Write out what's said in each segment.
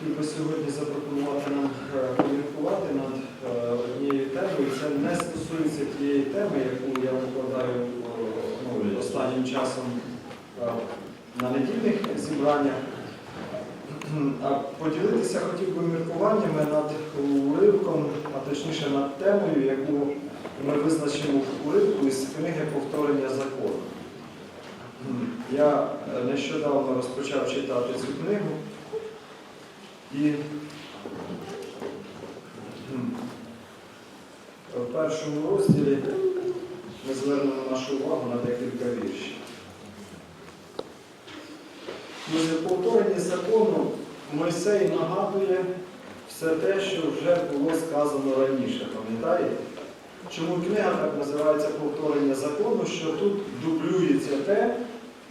хотів би сьогодні запропонувати нам е, поміркувати над е, однією темою. Це не стосується тієї теми, яку я викладаю ну, останнім часом е, на недільних зібраннях. А поділитися хотів би міркуваннями над уривком, а точніше над темою, яку ми визначимо в уривку із книги повторення закону. Я е, нещодавно розпочав читати цю книгу і в першому розділі ми звернемо нашу увагу на декілька віршів. В повторенні закону Мойсей нагадує все те, що вже було сказано раніше, пам'ятаєте? Чому книга так називається повторення закону, що тут дублюється те,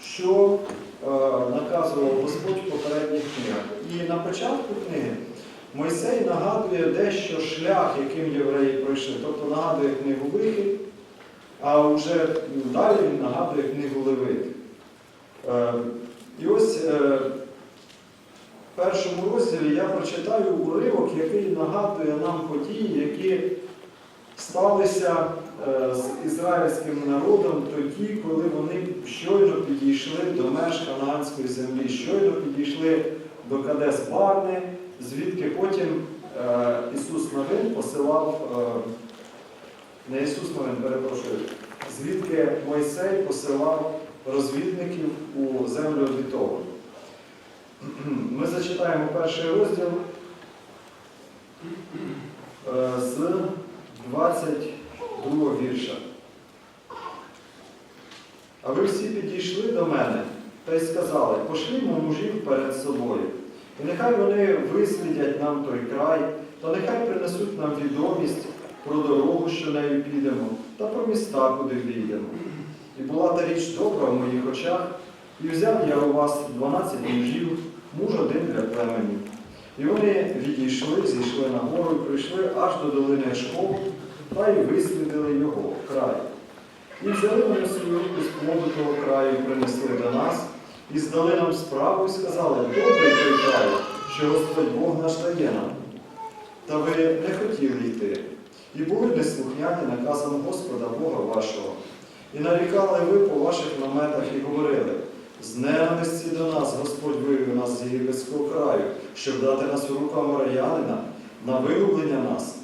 що е, наказував Господь в попередніх книгах. І на початку книги Мойсей нагадує дещо шлях, яким євреї пройшли, тобто нагадує книгу Вихід, а вже далі він нагадує книгу Левит. Е, і ось е, в першому розділі я прочитаю уривок, який нагадує нам події, які сталися Е, з ізраїльським народом тоді, коли вони щойно підійшли до меж Канадської землі, щойно підійшли до Кадес Барни, звідки потім е, Ісус Новин посилав, е, не Ісус Новин, перепрошую, звідки Мойсей посилав розвідників у землю обітовану. Ми зачитаємо перший розділ з 20 другого вірша. А ви всі підійшли до мене та й сказали, пошлімо мужів перед собою, і нехай вони вислідять нам той край, та нехай принесуть нам відомість про дорогу, що нею підемо, та про міста, куди війдемо. І була та річ добра в моїх очах, і взяв я у вас дванадцять мужів, муж один для племені. І вони відійшли, зійшли на гору і прийшли аж до долини Школу, та й вислідили його край. І взяли вони свою руку з плоду того краю принесли до нас, і здали нам справу і сказали, добрий той край, що Господь Бог наш дає нам. Та ви не хотіли йти, і були неслухняні наказом Господа Бога вашого. І нарікали ви по ваших наметах і говорили, з ненависті до нас Господь вивів нас з єгипетського краю, щоб дати нас у руку морянина на вигублення нас.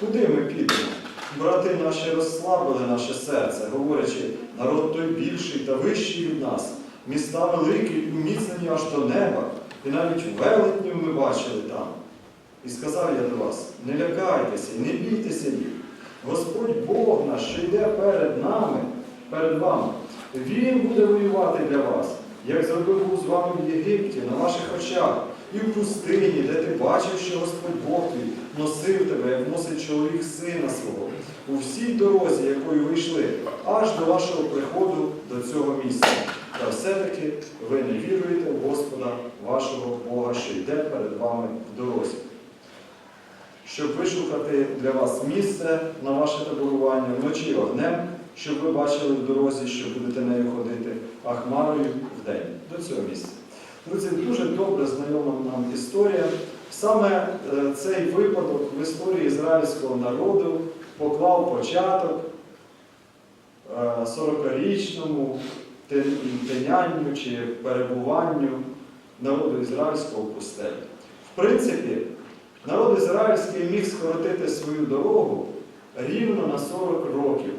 Куди ми підемо? Брати наші розслабили наше серце, говорячи, народ той більший та вищий від нас, міста великі і вміцнені аж до неба, і навіть велетнів ми бачили там. І сказав я до вас, не лякайтеся не бійтеся їх. Господь Бог наш, що йде перед нами, перед вами, Він буде воювати для вас, як зробив був з вами в Єгипті, на ваших очах, і в пустині, де ти бачив, що Господь Бог твій носив тебе, як носить чоловік сина свого, у всій дорозі, якою ви йшли, аж до вашого приходу до цього місця. Та все-таки ви не віруєте в Господа вашого Бога, що йде перед вами в дорозі щоб вишукати для вас місце на ваше таборування вночі огнем, щоб ви бачили в дорозі, що будете нею ходити, а хмарою вдень. До цього місця. Друзі, дуже добре знайома нам історія. Саме е, цей випадок в історії ізраїльського народу поклав початок е, 40-річному тинянню чи перебуванню народу ізраїльського в пустелі. В принципі, Народ ізраїльський міг скоротити свою дорогу рівно на 40 років.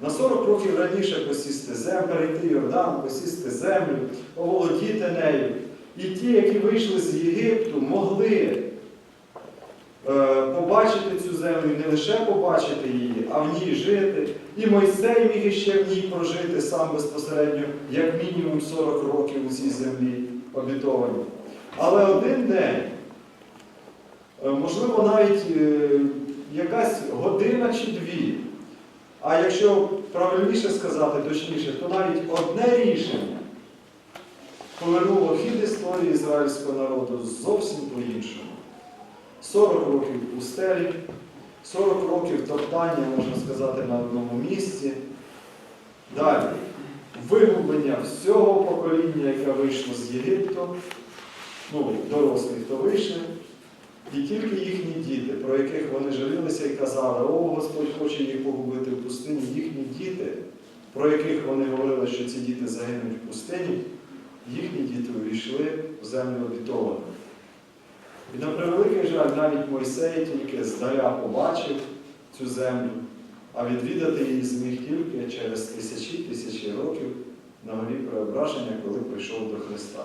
На 40 років раніше посісти землю, перейти Йордан, посісти землю, оволодіти нею. І ті, які вийшли з Єгипту, могли е, побачити цю землю, не лише побачити її, а в ній жити. І Мойсей міг іще в ній прожити сам безпосередньо, як мінімум 40 років у цій землі обітованій. Але один день. Е, Можливо, навіть е, якась година чи дві. А якщо правильніше сказати, точніше, то навіть одне рішення повернуло хід історії ізраїльського народу зовсім по-іншому. 40 років пустелі, 40 років топтання, можна сказати, на одному місці. Далі вигублення всього покоління, яке вийшло з Єгипту. ну, дорослі, хто вийшли, і тільки їхні діти, про яких вони жалілися і казали, о, Господь хоче їх погубити в пустині, їхні діти, про яких вони говорили, що ці діти загинуть в пустині, їхні діти увійшли в землю обітовану. І на превеликий жаль, навіть Мойсей тільки здаля побачив цю землю, а відвідати її зміг тільки через тисячі тисячі років на горі преображення, коли прийшов до Христа.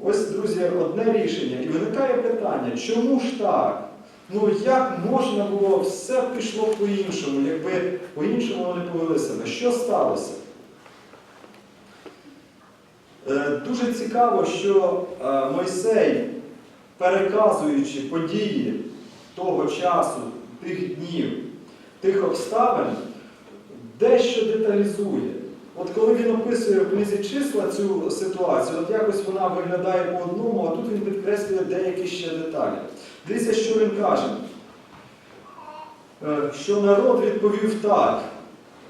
Ось, друзі, одне рішення. І виникає питання, чому ж так? Ну як можна було, все пішло по-іншому, якби по-іншому вони повели себе? Що сталося? Е, Дуже цікаво, що е, Мойсей, переказуючи події того часу, тих днів, тих обставин, дещо деталізує. От коли він описує в книзі числа цю ситуацію, от якось вона виглядає по одному, а тут він підкреслює деякі ще деталі. Дивіться, що він каже. Е, Що народ відповів так,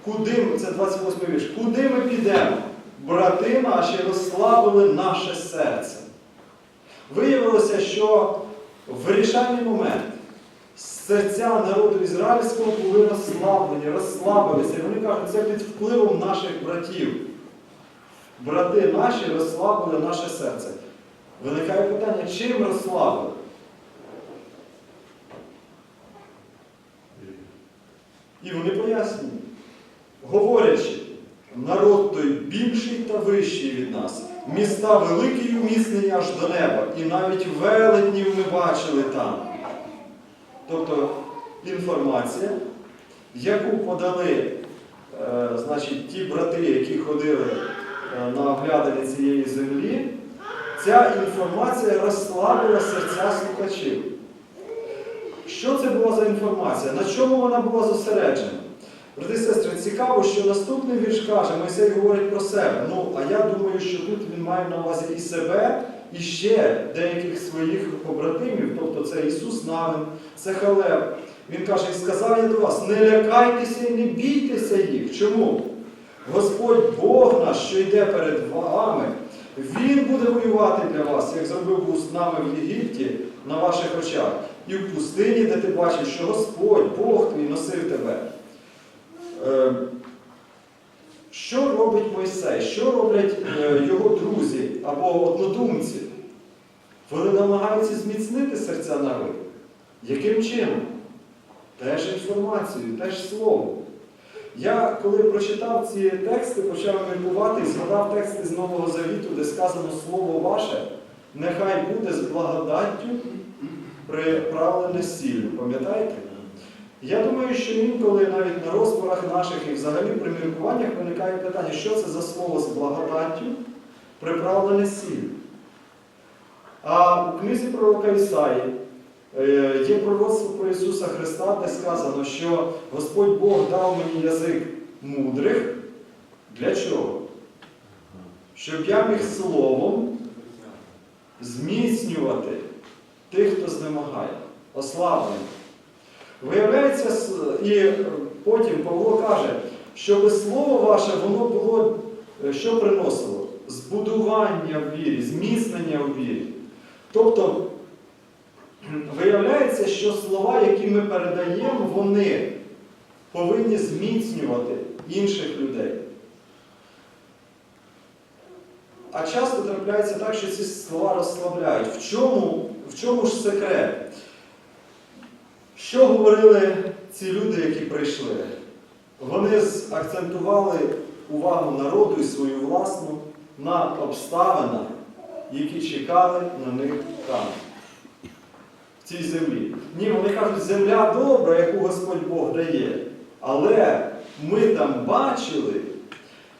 куди ми, це 28 вірш, куди ми підемо? Брати наші розслабили наше серце. Виявилося, що в вирішальний момент серця народу ізраїльського були розслаблені, розслабилися. І вони кажуть, це під впливом наших братів. Брати наші розслабили наше серце. Виникає питання, чим розслабили? І вони пояснюють, говорячи, народ той більший та вищий від нас, міста великі й уміснені аж до неба, і навіть велетнів ми бачили там. Тобто інформація, яку подали е, значить, ті брати, які ходили е, на оглядання цієї землі, ця інформація розслабила серця слухачів. Що це була за інформація? На чому вона була зосереджена? Брати сестри, цікаво, що наступний вірш каже, Мойсей говорить про себе. Ну, а я думаю, що тут він має на увазі і себе, і ще деяких своїх побратимів, тобто це Ісус Навин, це Халев. Він каже, і сказав я до вас, не лякайтеся і не бійтеся їх. Чому? Господь Бог наш, що йде перед вами, Він буде воювати для вас, як зробив був з нами в Єгипті на ваших очах. І в пустині, де ти бачиш, що Господь, Бог твій носив тебе. Що робить Мойсей? Що роблять е, його друзі або однодумці? Вони намагаються зміцнити серця народу. Яким чином? Теж інформацією, теж словом. Я, коли прочитав ці тексти, почав міркувати і згадав тексти з Нового Завіту, де сказано Слово ваше, нехай буде з благодаттю приправлене сіллю. Пам'ятаєте? Я думаю, що інколи навіть на розборах наших і взагалі при міркуваннях виникає питання, що це за слово з благодаттю приправлене сіллю. А у книзі пророка Ісаї е, є пророцтво про Ісуса Христа, де сказано, що Господь Бог дав мені язик мудрих. Для чого? Щоб я міг словом зміцнювати тих, хто знемагає, ослаблених. Виявляється, і потім Павло каже, щоб слово ваше воно було, е, що приносило? Збудування в вірі, зміцнення в вірі. Тобто, виявляється, що слова, які ми передаємо, вони повинні зміцнювати інших людей. А часто трапляється так, що ці слова розслабляють. В чому, в чому ж секрет? Що говорили ці люди, які прийшли? Вони акцентували увагу народу і свою власну на обставинах, які чекали на них там, в цій землі. Ні, вони кажуть, земля добра, яку Господь Бог дає. Але ми там бачили,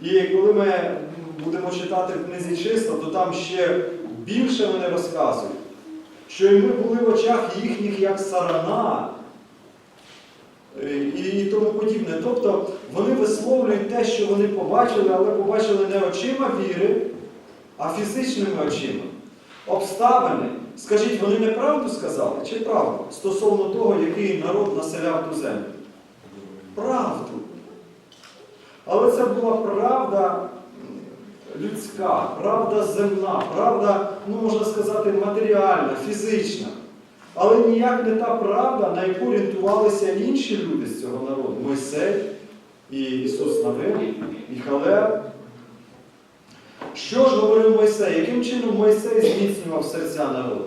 і коли ми будемо читати в книзі числа, то там ще більше вони розказують, що і ми були в очах їхніх як сарана і тому подібне. Тобто вони висловлюють те, що вони побачили, але побачили не очима віри, а фізичними очима. Обставини. Скажіть, вони неправду сказали чи правду стосовно того, який народ населяв ту землю? Правду. Але це була правда людська, правда земна, правда, ну можна сказати, матеріальна, фізична. Але ніяк не та правда, на яку орієнтувалися інші люди з цього народу. Мойсей і Ісус Навин, і Халев. Що ж говорив Мойсей? Яким чином Мойсей зміцнював серця народу?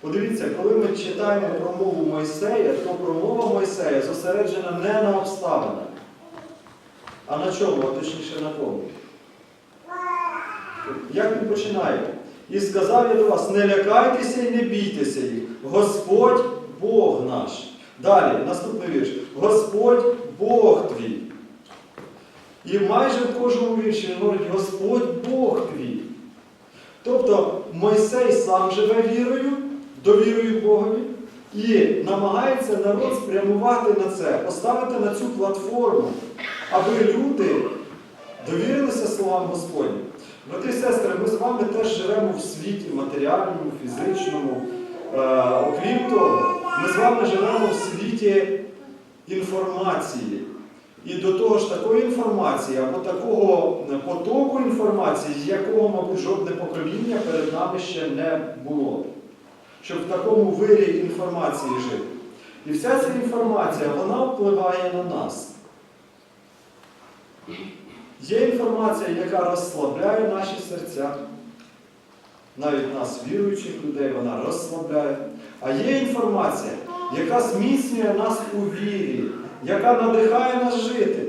Подивіться, коли ми читаємо промову Мойсея, то промова Мойсея зосереджена не на обставинах, а на чому, а точніше на кому. Як він починає? І сказав я до вас, не лякайтеся і не бійтеся їх. Господь Бог наш. Далі, наступний вірш. Господь Бог твій. І майже в кожному вірші говорить Господь Бог твій. Тобто Мойсей сам живе вірою, довірою Богові, і намагається народ спрямувати на це, поставити на цю платформу, аби люди довірилися словам Господнім. Брати і сестри, ми з вами теж живемо в світі матеріальному, фізичному. Е, окрім того, ми з вами живемо в світі інформації. І до того ж такої інформації або такого потоку інформації, якого, мабуть, жодне покоління перед нами ще не було. Щоб в такому вирі інформації жити. І вся ця інформація, вона впливає на нас. Є інформація, яка розслабляє наші серця, навіть нас, віруючих людей, вона розслабляє. А є інформація, яка зміцнює нас у вірі, яка надихає нас жити.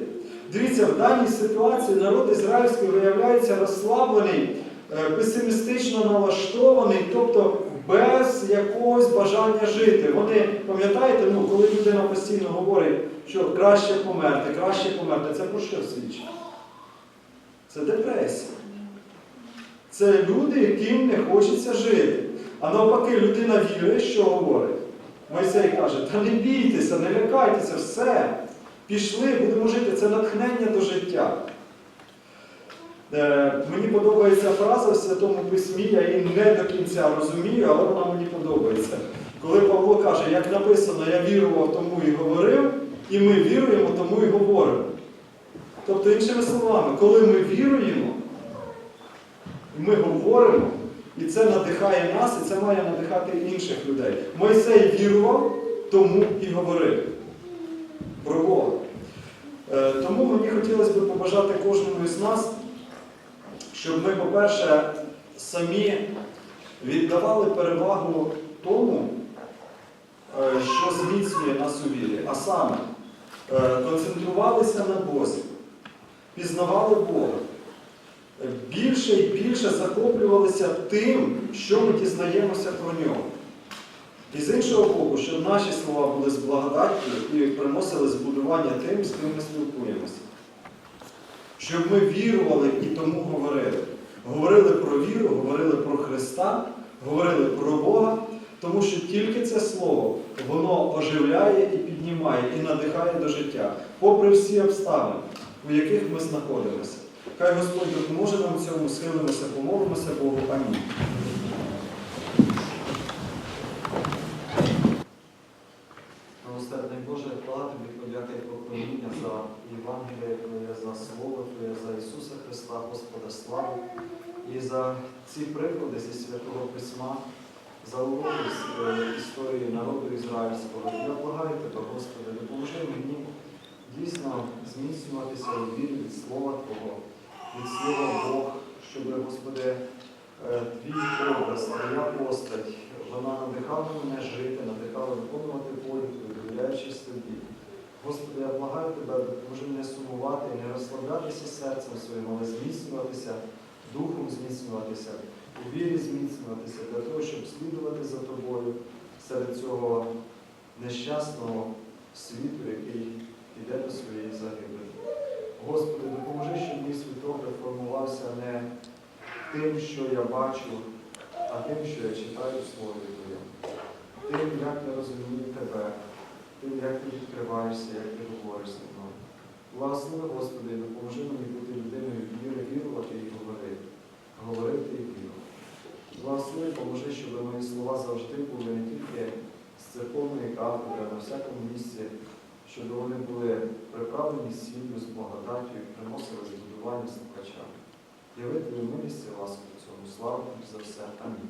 Дивіться, в даній ситуації народ ізраїльський виявляється розслаблений, е, песимістично налаштований, тобто без якогось бажання жити. Вони, пам'ятаєте, ну, коли людина постійно говорить, що краще померти, краще померти, це про що свідчить? Це депресія. Це люди, яким не хочеться жити. А навпаки, людина вірує, що говорить. Мойсей каже, та не бійтеся, не лякайтеся, все. Пішли, будемо жити. Це натхнення до життя. Е, мені подобається фраза в Святому Письмі, я її не до кінця розумію, але вона мені подобається. Коли Павло каже, як написано, я вірував, тому і говорив, і ми віруємо, тому і говоримо. Тобто, іншими словами, коли ми віруємо, ми говоримо, і це надихає нас, і це має надихати інших людей. Мойсей вірував, тому і говорив про Бога. Е, Тому мені хотілося б побажати кожному із нас, щоб ми, по-перше, самі віддавали перевагу тому, е, що зміцнює нас у вірі, а саме е, концентрувалися на Бозі, пізнавали Бога. Більше і більше захоплювалися тим, що ми дізнаємося про нього. І з іншого боку, щоб наші слова були з благодаттю і приносили збудування тим, з ким ми спілкуємося. Щоб ми вірували і тому говорили. Говорили про віру, говорили про Христа, говорили про Бога, тому що тільки це слово, воно оживляє і піднімає, і надихає до життя, попри всі обставини, у яких ми знаходимося. Хай Господь допоможе нам цьому, схилимося, помолимося Богу. Амінь. Милосердний Боже, хвала тобі, подяка і поклоніння за Євангеліє Твоє, за Слово Твоє, за Ісуса Христа, Господа славу, і за ці приклади зі Святого Письма, за уроки з е, історії народу ізраїльського. Я благаю тебе, Господи, допоможи мені дійсно зміцнюватися у вірі від Слова Твого, від Слова Бог, щоб, Господи, е, твій образ, твоя постать, вона надихала мене жити, надихала виконувати волю довіряючись тобі. Господи, я благаю тебе, допоможи мене сумувати не розслаблятися серцем своїм, але зміцнюватися, духом зміцнюватися, у вірі зміцнюватися, для того, щоб слідувати за тобою серед цього нещасного світу, який йде до своєї загибелі. Господи, допоможи, щоб мій світогляд формувався не тим, що я бачу, а тим, що я читаю в Слові Твоєму. Тим, як я розумію Тебе, тим, як ти відкриваєшся, як ти говориш зі мною. Благослови, Господи, допоможи мені бути людиною віри, вірувати і говорити. Говорити і вірувати. Благослови, поможи, щоб мої слова завжди були не тільки з церковної кафедри, а на всякому місці, щоб вони були приправлені сіллю з благодаттю і приносили збудування слухача. Явити милість і ласку цьому славу за все. Амінь.